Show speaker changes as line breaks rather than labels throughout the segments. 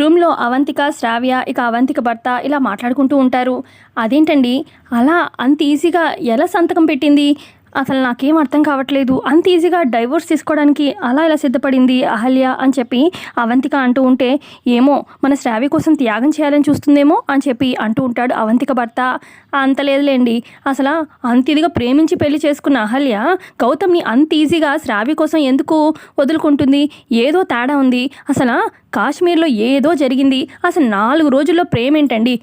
రూమ్లో అవంతిక శ్రావ్య ఇక అవంతిక భర్త ఇలా మాట్లాడుకుంటూ ఉంటారు. అదేంటండి? అలా అంత ఈజీగా ఎలా సంతకం పెట్టింది? అసలు నాకేం అర్థం కావట్లేదు. అంత ఈజీగా డైవోర్స్ తీసుకోవడానికి అలా ఇలా సిద్ధపడింది అహల్య అని చెప్పి అవంతిక అంటూ ఉంటే ఏమో మన శ్రావి కోసం త్యాగం చేయాలని చూస్తుందేమో అని చెప్పి అంటూ ఉంటాడు అవంతిక భర్త. అంత లేదులేండి. అసలు అంత ఇదిగా ప్రేమించి పెళ్ళి చేసుకున్న అహల్య గౌతమ్ని అంత ఈజీగా శ్రావి కోసం ఎందుకు వదులుకుంటుంది? ఏదో తేడా ఉంది. అసలు కాశ్మీర్లో ఏదో జరిగింది. అసలు నాలుగు రోజుల్లో ప్రేమ ఏంటండి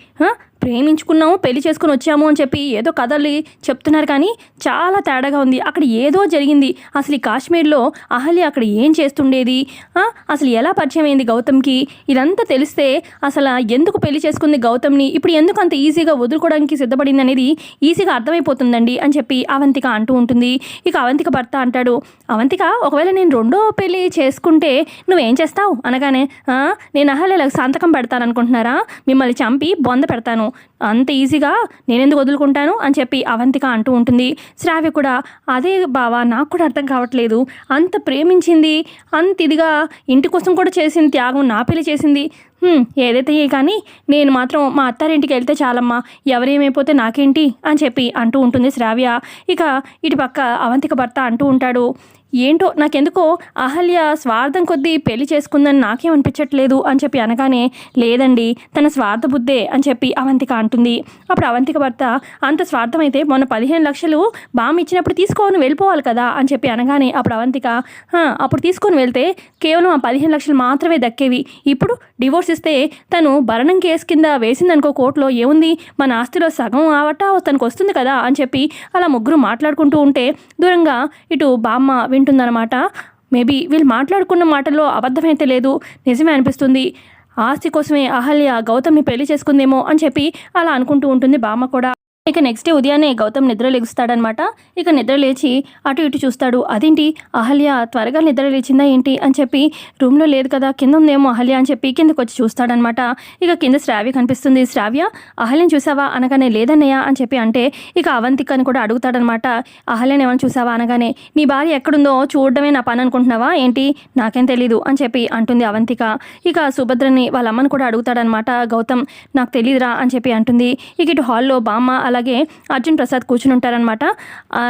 ప్రేమించుకున్నాము పెళ్ళి చేసుకుని వచ్చాము అని చెప్పి ఏదో కథలు చెప్తున్నారు కానీ చాలా తేడాగా ఉంది. అక్కడ ఏదో జరిగింది. అసలు ఈ కాశ్మీర్లో అహల్య అక్కడ ఏం చేస్తుండేది? అసలు ఎలా పరిచయం అయింది గౌతమ్కి? ఇదంతా తెలిస్తే అసలు ఎందుకు పెళ్ళి చేసుకుంది గౌతమ్ని? ఇప్పుడు ఎందుకు అంత ఈజీగా వదులుకోవడానికి సిద్ధపడింది అనేది ఈజీగా అర్థమైపోతుందండి అని చెప్పి అవంతిక అంటూ ఉంటుంది. ఇక అవంతిక భర్త అంటాడు అవంతిక ఒకవేళ నేను రెండో పెళ్ళి చేసుకుంటే నువ్వేం చేస్తావు? అనగానే నేను అహల్యలకు సంతకం పెడతాను అనుకుంటున్నారా మిమ్మల్ని చంపి బొంద పెడతాను. అంత ఈజీగా నేనెందుకు వదులుకుంటాను అని చెప్పి అవంతిక అంటూ ఉంటుంది. శ్రావ్య కూడా అదే బావా నాకు కూడా అర్థం కావట్లేదు. అంత ప్రేమించింది అంత ఇదిగా ఇంటి కోసం కూడా చేసింది త్యాగం నా పెళ్ళి చేసింది. ఏదైతే కానీ నేను మాత్రం మా అత్తారింటికి వెళ్తే చాలమ్మా ఎవరేమైపోతే నాకేంటి? అని చెప్పి అంటూ ఉంటుంది శ్రావ్య. ఇక ఇటు పక్క అవంతిక భర్త అంటూ ఉంటాడు. ఏంటో నాకెందుకో అహల్య స్వార్థం కొద్దీ పెళ్ళి చేసుకుందని నాకేం అనిపించట్లేదు అని చెప్పి అనగానే లేదండి తన స్వార్థ బుద్ధే అని చెప్పి అవంతిక అంటుంది. అప్పుడు అవంతిక భర్త అంత స్వార్థం అయితే మొన్న పదిహేను లక్షలు బామ్ ఇచ్చినప్పుడు తీసుకొని వెళ్ళిపోవాలి కదా అని చెప్పి అనగానే అప్పుడు అవంతిక అప్పుడు తీసుకొని వెళ్తే కేవలం ఆ పదిహేను లక్షలు మాత్రమే దక్కేవి. ఇప్పుడు డివోర్స్ ఇస్తే తను భరణం కేసు కింద వేసిందనుకో కోర్టులో ఏముంది? మన ఆస్తిలో సగం ఆవట తనకు వస్తుంది కదా అని చెప్పి అలా ముగ్గురు మాట్లాడుకుంటూ ఉంటే దూరంగా ఇటు బామ్మ ఉంటుందన్నమాట. మేబీ వీళ్ళు మాట్లాడుకున్న మాటల్లో అబద్ధమైతే లేదు నిజమే అనిపిస్తుంది. ఆస్తి కోసమే అహల్య గౌతమ్ని పెళ్ళి చేసుకుందేమో అని చెప్పి అలా అనుకుంటూ ఉంటుంది బామ్మ కూడా. ఇక నెక్స్ట్ డే ఉదయాన్నే గౌతమ్ నిద్రలేగుస్తాడనమాట ఇక నిద్ర లేచి అటు ఇటు చూస్తాడు. అదేంటి? అహల్య త్వరగా నిద్ర లేచిందా ఏంటి? అని చెప్పి రూమ్లో లేదు కదా కింద ఉందేమో అహల్య అని చెప్పి కిందకు వచ్చి చూస్తాడనమాట. ఇక కింద శ్రావ్య కనిపిస్తుంది. శ్రావ్య అహల్యని చూసావా? అనగానే లేదన్నయ్య అని చెప్పి అంటే ఇక అవంతిక అని కూడా అడుగుతాడనమాట. అహల్యని ఏమైనా చూసావా? అనగానే నీ భార్య ఎక్కడుందో చూడడమే నా పని అనుకుంటున్నావా? ఏంటి? నాకేం తెలీదు అని చెప్పి అంటుంది అవంతిక. ఇక సుభద్రని వాళ్ళ అమ్మని కూడా అడుగుతాడనమాట. గౌతమ్ నాకు తెలియదురా అని చెప్పి అంటుంది. ఇక ఇటు హాల్లో బామ్మ అలా అలాగే అర్జున్ ప్రసాద్ కూర్చుని ఉంటారనమాట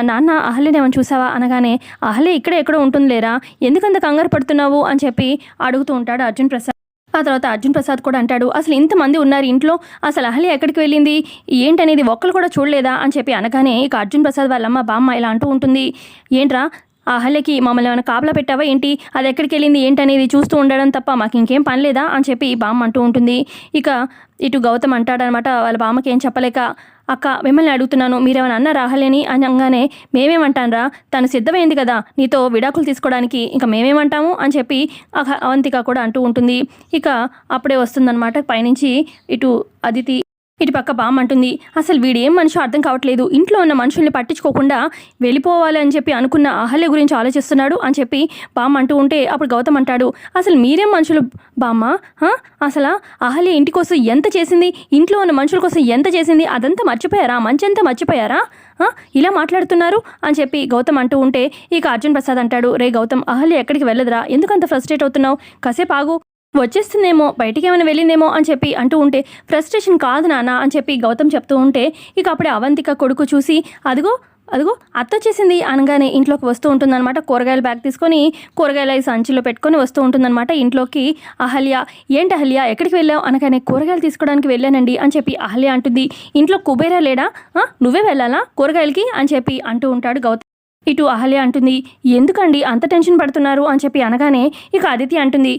నాన్న అహల్యని ఏమైనా చూసావా? అనగానే అహల్య ఇక్కడే ఎక్కడో ఉంటుంది లేరా ఎందుకంత కంగారు పడుతున్నావు? అని చెప్పి అడుగుతూ ఉంటాడు అర్జున్ ప్రసాద్. ఆ తర్వాత అర్జున్ ప్రసాద్ కూడా అంటాడు అసలు ఇంతమంది ఉన్నారు ఇంట్లో? అసలు అహల్య ఎక్కడికి వెళ్ళింది? ఏంటనేది ఒక్కరు కూడా చూడలేదా? అని చెప్పి అనగానే ఇక అర్జున్ ప్రసాద్ వాళ్ళమ్మ బామ్మ ఇలా అంటూ ఉంటుంది. ఏంట్రా ఆ అహల్యకి మమ్మల్ని ఏమైనా కాపలా పెట్టావా ఏంటి? అది ఎక్కడికి వెళ్ళింది? ఏంటనేది చూస్తూ ఉండడం తప్ప మాకు ఇంకేం పని లేదా? అని చెప్పి బామ్మ అంటూ ఉంటుంది. ఇక ఇటు గౌతమ్ అంటాడనమాట వాళ్ళ బామ్మకి ఏం చెప్పలేక అక్క మిమ్మల్ని అడుగుతున్నాను మీరేమైనా అన్న అహల్యని అనగానే మేమేమంటానరా? తను సిద్ధమైంది కదా నీతో విడాకులు తీసుకోవడానికి ఇంకా మేమేమంటాము? అని చెప్పి అవంతిక కూడా అంటూ ఉంటుంది. ఇక అప్పుడే వస్తుందన్నమాట పైనుంచి ఇటు అదితి ఇటు పక్క బామ్మ అంటుంది అసలు వీడేం మనిషి అర్థం కావట్లేదు. ఇంట్లో ఉన్న మనుషుల్ని పట్టించుకోకుండా వెళ్ళిపోవాలి అని చెప్పి అనుకున్న అహల్య గురించి ఆలోచిస్తున్నాడు అని చెప్పి బామ్మ అంటూ ఉంటే అప్పుడు గౌతమ్ అంటాడు అసలు మీరేం మనుషులు బామ్మ? అసలు? అహల్య ఇంటి కోసం ఎంత చేసింది? ఇంట్లో ఉన్న మనుషుల కోసం ఎంత చేసింది? అదంతా మర్చిపోయారా? మంచంతా మర్చిపోయారా? ఇలా మాట్లాడుతున్నారు? అని చెప్పి గౌతమ్ అంటూ ఉంటే ఇక అర్జున్ ప్రసాద్ అంటాడు రే గౌతమ్ అహల్య ఎక్కడికి వెళ్ళదురా? ఎందుకంత ఫ్రస్ట్రేట్ అవుతున్నావు? కాసేపు ఆగు. వచ్చేస్తుందేమో బయటికి ఏమైనా వెళ్ళిందేమో అని చెప్పి అంటూ ఉంటే ఫ్రస్ట్రేషన్ కాదు నాన్న అని చెప్పి గౌతమ్ చెప్తూ ఉంటే ఇక అప్పుడే అవంతిక కొడుకు చూసి అదిగో అదిగో అత్త వచ్చేసింది అనగానే ఇంట్లోకి వస్తూ ఉంటుందన్నమాట. కూరగాయల బ్యాగ్ తీసుకొని కూరగాయల సంచిలో పెట్టుకొని వస్తూ ఉంటుందన్నమాట. ఇంట్లోకి అహల్య ఏంటి అహల్య ఎక్కడికి వెళ్ళావు? అనగానే కూరగాయలు తీసుకోవడానికి వెళ్ళానండి అని చెప్పి అహల్య అంటుంది. ఇంట్లో కుబేరా లేడా? నువ్వే వెళ్ళాలా కూరగాయలకి? అని చెప్పి అంటూ ఉంటాడు గౌతమ్. ఇటు అహల్య అంటుంది ఎందుకండి అంత టెన్షన్ పడుతున్నారు? అని చెప్పి అనగానే ఇక అదితి అంటుంది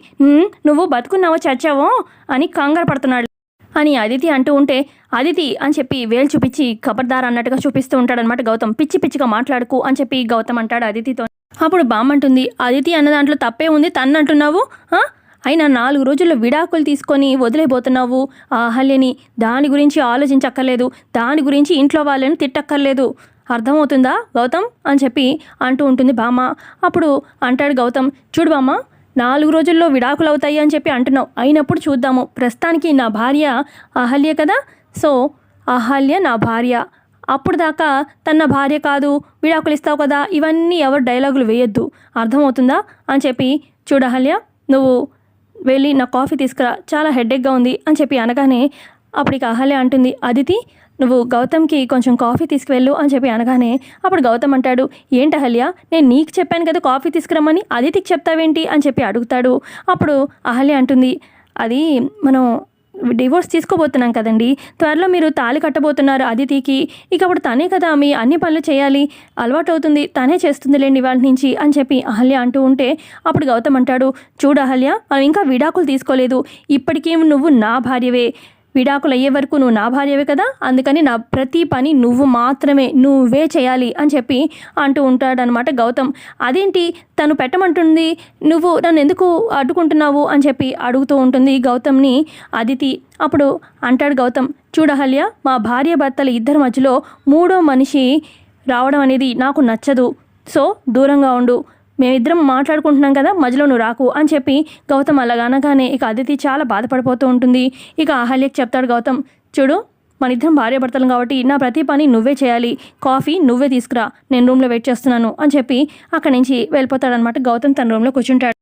నువ్వు బతుకున్నావో చచ్చావో? అని కంగారు పడుతున్నాడు. అని అదితి అంటూ ఉంటే అదితి అని చెప్పి వేలు చూపించి ఖబర్దార్ అన్నట్టుగా చూపిస్తూ ఉంటాడనమాట గౌతమ్. పిచ్చి పిచ్చిగా మాట్లాడుకు అని చెప్పి గౌతమ్ అంటాడు అదితితో. అప్పుడు బామ్మంటుంది అదితి అన్న దాంట్లో తప్పే ఉంది తన్ను అంటున్నావు? అయినా నాలుగు రోజుల్లో విడాకులు తీసుకొని వదిలేపోతున్నావు ఆ అహల్యని దాని గురించి ఆలోచించక్కర్లేదు దాని గురించి ఇంట్లో వాళ్ళని తిట్టక్కర్లేదు. అర్థమవుతుందా గౌతమ్? అని చెప్పి అంటూ ఉంటుంది బామ్మ అప్పుడు అంటాడు గౌతమ్ చూడు బామ్మ నాలుగు రోజుల్లో విడాకులు అవుతాయి అని చెప్పి అంటున్నావు. అయినప్పుడు చూద్దాము. ప్రస్తుతానికి నా భార్య అహల్య కదా? సో అహల్య నా భార్య. అప్పుడు దాకా తన భార్య కాదు. విడాకులు ఇస్తావు కదా? ఇవన్నీ ఎవరు డైలాగులు వేయొద్దు. అర్థమవుతుందా? అని చెప్పి చూడు అహల్య నువ్వు వెళ్ళి నా కాఫీ తీసుకురా. చాలా హెడేక్గా ఉంది అని చెప్పి అనగానే అప్పటికి అహల్య అంటుంది అదితి నువ్వు గౌతమ్కి కొంచెం కాఫీ తీసుకువెళ్ళు అని చెప్పి అనగానే అప్పుడు గౌతమ్ అంటాడు ఏంటి అహల్య నేను నీకు చెప్పాను కదా కాఫీ తీసుకురమ్మని అదితికి చెప్తావేంటి? అని చెప్పి అడుగుతాడు. అప్పుడు అహల్య అంటుంది అది మనం డివోర్స్ తీసుకోబోతున్నాం కదండి త్వరలో మీరు తాళి కట్టబోతున్నారు అదితికి ఇక అప్పుడు తనే కదా మీ అన్ని పనులు చేయాలి అలవాటు అవుతుంది తనే చేస్తుందిలేండి వాళ్ళ నుంచి అని చెప్పి అహల్య అంటూ ఉంటే అప్పుడు గౌతమ్ అంటాడు చూడు అహల్య మనం ఇంకా విడాకులు తీసుకోలేదు ఇప్పటికీ నువ్వు నా భార్యవే విడాకులు అయ్యే వరకు నువ్వు నా భార్యవే కదా? అందుకని నా ప్రతి పని నువ్వు మాత్రమే నువ్వే చేయాలి అని చెప్పి అంటూ ఉంటాడనమాట గౌతమ్. అదేంటి? తను పెట్టమంటుంది నువ్వు నన్ను ఎందుకు అడ్డుకుంటున్నావు? అని చెప్పి అడుగుతూ ఉంటుంది గౌతమ్ని అదితి. అప్పుడు అంటాడు గౌతమ్ చూడహల్య మా భార్య భర్తల ఇద్దరి మధ్యలో మూడో మనిషి రావడం అనేది నాకు నచ్చదు. సో దూరంగా ఉండు. మేమిద్దరం మాట్లాడుకుంటున్నాం కదా మధ్యలో నువ్వు రాకు అని చెప్పి గౌతమ్ అలాగనగానే ఇక అదితి చాలా బాధపడిపోతూ ఉంటుంది. ఇక అహల్యకి చెప్తాడు గౌతమ్ చూడు మన ఇద్దరం భార్య భర్తలు కాబట్టి నా ప్రతి పని నువ్వే చేయాలి. కాఫీ నువ్వే తీసుకురా. నేను రూమ్లో వెయిట్ చేస్తున్నాను అని చెప్పి అక్కడి నుంచి వెళ్ళిపోతాడనమాట గౌతమ్ తన రూమ్లో కూర్చుంటాడు.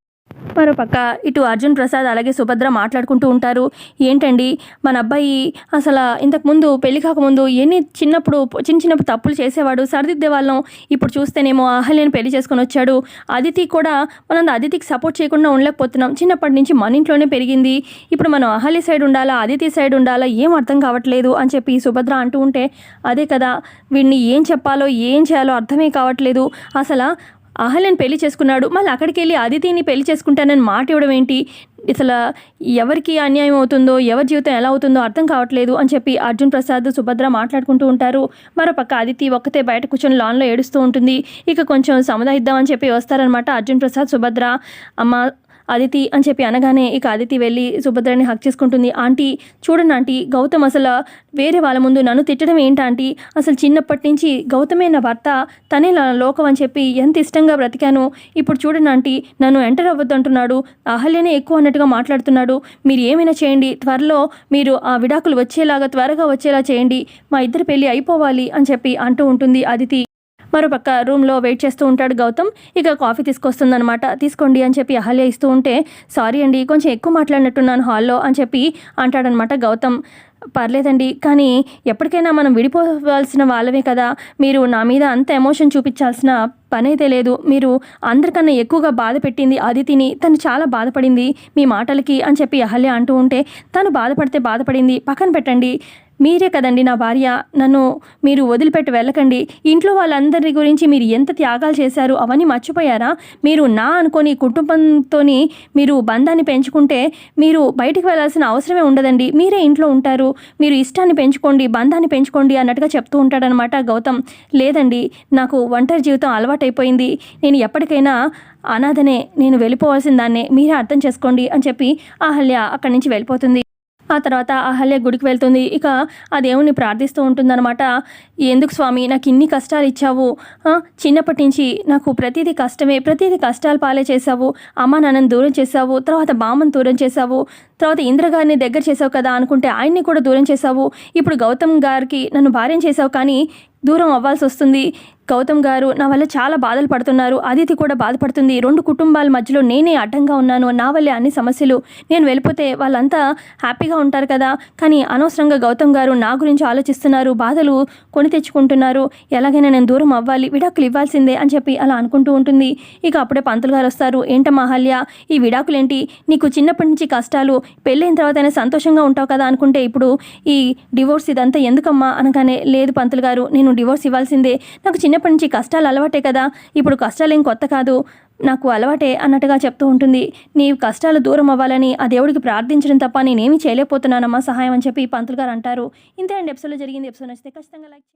మరోపక్క ఇటు అర్జున్ ప్రసాద్ అలాగే సుభద్ర మాట్లాడుకుంటూ ఉంటారు. ఏంటండి? మన అబ్బాయి అసలు ఇంతకుముందు పెళ్ళి కాకముందు ఎన్ని చిన్నప్పుడు చిన్న చిన్నప్పుడు తప్పులు చేసేవాడు సరిదిద్దే వాళ్ళం. ఇప్పుడు చూస్తేనేమో అహల్యని పెళ్ళి చేసుకొని వచ్చాడు. అదితి కూడా మనం అదితికి సపోర్ట్ చేయకుండా ఉండలేకపోతున్నాం. చిన్నప్పటి నుంచి మన ఇంట్లోనే పెరిగింది. ఇప్పుడు మనం అహల్య సైడ్ ఉండాలా అదితి సైడ్ ఉండాలా ఏం అర్థం కావట్లేదు అని చెప్పి సుభద్ర అంటూ ఉంటే అదే కదా. వీడిని ఏం చెప్పాలో ఏం చేయాలో అర్థమే కావట్లేదు. అసలు అహల్యని పెళ్ళి చేసుకున్నాడు. మళ్ళీ అక్కడికి వెళ్ళి అదితిని పెళ్ళి చేసుకుంటానని మాట ఇవ్వడం ఏంటి? అసలు ఎవరికి అన్యాయం అవుతుందో ఎవరి జీవితం ఎలా అవుతుందో అర్థం కావట్లేదు అని చెప్పి అర్జున్ ప్రసాద్ సుభద్ర మాట్లాడుకుంటూ ఉంటారు. మరోపక్క అదితి ఒక్కతే బయట కూర్చొని లాన్లో ఏడుస్తూ ఉంటుంది. ఇక కొంచెం సముదాయిద్దామని చెప్పి వస్తారనమాట అర్జున్ ప్రసాద్ సుభద్ర. అమ్మ అదితి అని చెప్పి అనగానే ఇక అదితి వెళ్ళి సుభద్రని హక్ చేసుకుంటుంది. ఆంటీ చూడండి ఆంటీ గౌతమ్ అసలు వేరే వాళ్ళ ముందు నన్ను తిట్టడం ఏంటంటీ అసలు చిన్నప్పటి నుంచి గౌతమే నా భర్త తనే నా లోకం అని చెప్పి ఎంత ఇష్టంగా బ్రతికాను. ఇప్పుడు చూడండి ఆంటీ నన్ను ఎంటర్ అవ్వద్దు అంటున్నాడు అహల్యనే ఎక్కువ అన్నట్టుగా మాట్లాడుతున్నాడు. మీరు ఏమైనా చేయండి త్వరలో మీరు ఆ విడాకులు వచ్చేలాగా త్వరగా వచ్చేలా చేయండి. మా ఇద్దరి పెళ్ళి అయిపోవాలి అని చెప్పి అంటూ ఉంటుంది అదితి మరోపక్క రూమ్లో వెయిట్ చేస్తూ ఉంటాడు గౌతమ్. ఇక కాఫీ తీసుకొస్తుందనమాట తీసుకోండి అని చెప్పి అహల్య ఇస్తూ ఉంటే సారీ అండి కొంచెం ఎక్కువ మాట్లాడినట్టున్నాను హాల్లో అని చెప్పి అంటాడనమాట గౌతమ్. పర్లేదండి కానీ ఎప్పటికైనా మనం విడిపోవాల్సిన వాళ్ళమే కదా. మీరు నా మీద అంత ఎమోషన్ చూపించాల్సిన పని అయితే లేదు. మీరు అందరికన్నా ఎక్కువగా బాధ పెట్టింది అదితిని. తను చాలా బాధపడింది మీ మాటలకి అని చెప్పి అహల్య అంటూ ఉంటే తను బాధపడితే బాధపడింది. పక్కన పెట్టండి. మీరే కదండి నా భార్య. నన్ను మీరు వదిలిపెట్టి వెళ్ళకండి. ఇంట్లో వాళ్ళందరి గురించి మీరు ఎంత త్యాగాలు చేశారు అవన్నీ మర్చిపోయారా? మీరు నా అనుకొని కుటుంబంతో మీరు బంధాన్ని పెంచుకుంటే మీరు బయటికి వెళ్ళాల్సిన అవసరమే ఉండదండి. మీరే ఇంట్లో ఉంటారు. మీరు ఇష్టాన్ని పెంచుకోండి బంధాన్ని పెంచుకోండి అన్నట్టుగా చెప్తూ ఉంటాడనమాట గౌతమ్. లేదండి నాకు ఒంటరి జీవితం అలవాటైపోయింది. నేను ఎప్పటికైనా అనాథనే నేను వెళ్ళిపోవాల్సిన దాన్నే మీరే అర్థం చేసుకోండి అని చెప్పి అహల్య అక్కడి నుంచి వెళ్ళిపోతుంది. ఆ తర్వాత అహల్య గుడికి వెళ్తుంది. ఇక ఆ దేవుణ్ణి ప్రార్థిస్తూ ఉంటుందన్నమాట. ఎందుకు స్వామి? నాకు ఇన్ని కష్టాలు ఇచ్చావు. చిన్నప్పటి నుంచి నాకు ప్రతిదీ కష్టమే. ప్రతిదీ కష్టాలు పాలే చేసావు అమ్మ నాన్నని దూరం చేసావు తర్వాత బామ్మను దూరం చేసావు తర్వాత ఇంద్రగారిని దగ్గర చేసావు కదా అనుకుంటే ఆయన్ని కూడా దూరం చేసావు ఇప్పుడు గౌతమ్ గారికి నన్ను భార్యం చేసావు కానీ దూరం అవ్వాల్సి వస్తుంది. గౌతమ్ గారు నా వల్ల చాలా బాధలు పడుతున్నారు. అదితి కూడా బాధపడుతుంది. రెండు కుటుంబాల మధ్యలో నేనే అడ్డంగా ఉన్నాను. నా వల్లే అన్ని సమస్యలు. నేను వెళ్ళిపోతే వాళ్ళంతా హ్యాపీగా ఉంటారు కదా. కానీ అనవసరంగా గౌతమ్ గారు నా గురించి ఆలోచిస్తున్నారు. బాధలు కొని తెచ్చుకుంటున్నారు. ఎలాగైనా నేను దూరం అవ్వాలి. విడాకులు ఇవ్వాల్సిందే అని చెప్పి అలా అనుకుంటూ ఉంటుంది. ఇక అప్పుడే పంతులు గారు వస్తారు. ఏంట అహల్య? ఈ విడాకులేంటి? నీకు చిన్నప్పటి నుంచి కష్టాలు. పెళ్ళైన తర్వాత అయినా సంతోషంగా ఉంటావు కదా అనుకుంటే ఇప్పుడు ఈ డివోర్స్ ఇదంతా ఎందుకమ్మా అనగానే లేదు పంతులు గారు నేను డివోర్స్ ఇవ్వాల్సిందే. నాకు చిన్నప్పటి నుంచి కష్టాలు అలవాటే కదా. ఇప్పుడు కష్టాలు ఏం కొత్త కాదు. నాకు అలవాటే అన్నట్టుగా చెప్తూ ఉంటుంది. నీ కష్టాలు దూరం అవ్వాలని ఆ దేవుడికి ప్రార్థించడం తప్ప నేనేమీ చేయలేకపోతున్నానమ్మా సహాయం అని చెప్పి పంతులు గారు అంటారు. ఇంతే అండి ఎపిసోడ్లో జరిగింది. ఎపిసోడ్ నచ్చితే ఖచ్చితంగా లైక్